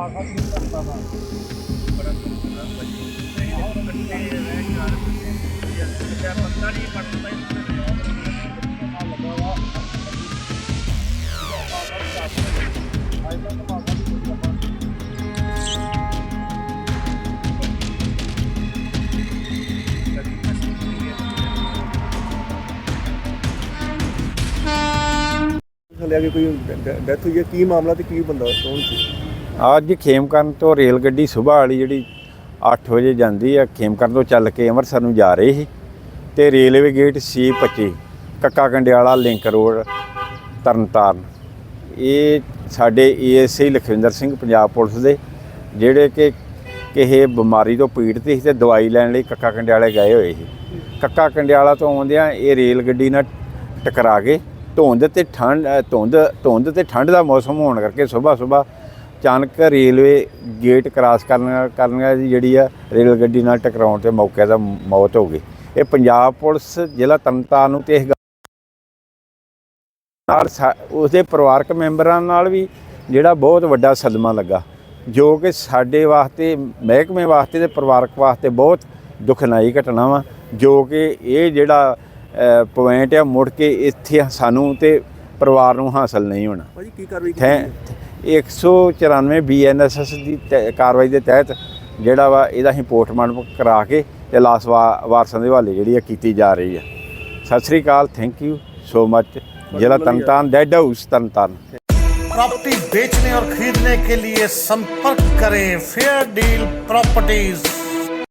ਖਾਸਾ ਕੀ ਕਰਦਾ ਨਾ ਬੜਾ ਦੁੱਖ ਭਾਜੀ ਨਹੀਂ ਹੁਣ ਕੱਟੇ ਰਹਿ ਚਾਰ ਬੰਦੇ ਬੰਦਾ ਨਹੀਂ ਪੜਦਾ ਨਾਲ ਲੱਗਾ ਵਾ ਆਈ ਤਾਂ ਮਾਤਾ ਦੀ ਕੋਈ ਆਪਾਂ ਹਲਿਆ ਕਿ ਕੋਈ ਡੈਥ ਹੋਈ ਹੈ। ਕੀ ਮਾਮਲਾ ਤੇ ਕੀ ਬੰਦਾ? ਕੌਣ ਸੀ? ਅੱਜ ਖੇਮਕਰਨ ਤੋਂ ਰੇਲ ਗੱਡੀ ਸਵੇਰ ਵਾਲੀ ਜਿਹੜੀ 8 ਵਜੇ ਜਾਂਦੀ ਆ, ਖੇਮਕਰਨ ਤੋਂ ਚੱਲ ਕੇ ਅੰਮ੍ਰਿਤਸਰ ਨੂੰ ਜਾ ਰਹੀ ਸੀ ਤੇ railway gate C25 Kakka Kandiala, link road, Tarn Taran. ਇਹ ਸਾਡੇ ਏਐਸਆਈ ਲਖਵਿੰਦਰ ਸਿੰਘ, ਪੰਜਾਬ ਪੁਲਿਸ ਦੇ, ਜਿਹੜੇ ਕਿ ਕਿਸੇ ਬਿਮਾਰੀ ਤੋਂ ਪੀੜਤ ਸੀ ਤੇ ਦਵਾਈ ਲੈਣ ਲਈ ਕੱਕਾ ਕੰਡਿਆਲੇ ਗਏ ਹੋਏ ਸੀ। ਕੱਕਾ ਕੰਡਿਆਲਾ ਤੋਂ ਆਉਂਦਿਆਂ ਇਹ ਰੇਲ ਗੱਡੀ ਨਾਲ ਟਕਰਾ ਕੇ ਧੁੰਦ ਤੇ ਠੰਡ ਧੁੰਦ ਧੁੰਦ ਤੇ ਠੰਡ ਦਾ ਮੌਸਮ ਹੋਣ ਕਰਕੇ ਸਵੇਰ ਸਵੇਰ ਅਚਾਨਕ ਰੇਲਵੇ ਗੇਟ ਕ੍ਰਾਸ ਕਰਨ ਕਰਨ ਜਿਹੜੀ ਆ ਰੇਲ ਗੱਡੀ ਨਾਲ ਟਕਰਾਉਣ ਤੇ ਮੌਕੇ ਦਾ ਮੌਤ ਹੋ ਗਈ। ਇਹ ਪੰਜਾਬ ਪੁਲਿਸ ਜ਼ਿਲ੍ਹਾ ਤਰਨਤਾਰਨ ਨੂੰ ਤੇ ਇਸ ਨਾਲ ਉਸਦੇ ਪਰਿਵਾਰਕ ਮੈਂਬਰਾਂ ਨਾਲ ਵੀ ਜਿਹੜਾ ਬਹੁਤ ਵੱਡਾ ਸਦਮਾ ਲੱਗਾ ਜੋ ਕਿ ਸਾਡੇ ਵਾਸਤੇ ਮਹਿਕਮੇ ਵਾਸਤੇ ਤੇ ਪਰਿਵਾਰਕ ਵਾਸਤੇ ਬਹੁਤ ਦੁਖਨਾਈ ਘਟਨਾ ਵਾ ਜੋ ਕਿ ਇਹ ਜਿਹੜਾ ਪੁਆਇੰਟ ਆ ਮੁੜ ਕੇ ਇੱਥੇ ਸਾਨੂੰ ਤੇ ਪਰਿਵਾਰ ਨੂੰ ਹਾਸਲ ਨਹੀਂ ਹੋਣਾ। ਭਾਜੀ ਕੀ ਕਾਰਵਾਈ ਕੀਤੀ 194 ਬੀਐਨਐਸਐਸ ਦੀ ਤਹਿ- ਕਾਰਵਾਈ ਦੇ ਤਹਿਤ ਜਿਹੜਾ ਵਾ ਇਹਦਾ ਅਸੀਂ ਪੋਸਟਮਾਰਟਮ ਕਰਾ ਕੇ ਤੇ ਲਾਸ਼ ਵਾ- ਵਾਰਸਾਂ ਦੇ ਹਵਾਲੇ ਜਿਹੜੀ ਆ ਕੀਤੀ ਜਾ ਰਹੀ ਆ ਸਤਿ ਸ੍ਰੀ ਅਕਾਲ ਥੈਂਕ ਯੂ ਸੋ ਮਚ ਜ਼ਿਲ੍ਹਾ Tarn Taran dead house Tarn Taran property बेचने और खरीदने के लिए संपर्क करें फेयर डील प्रॉपर्टीज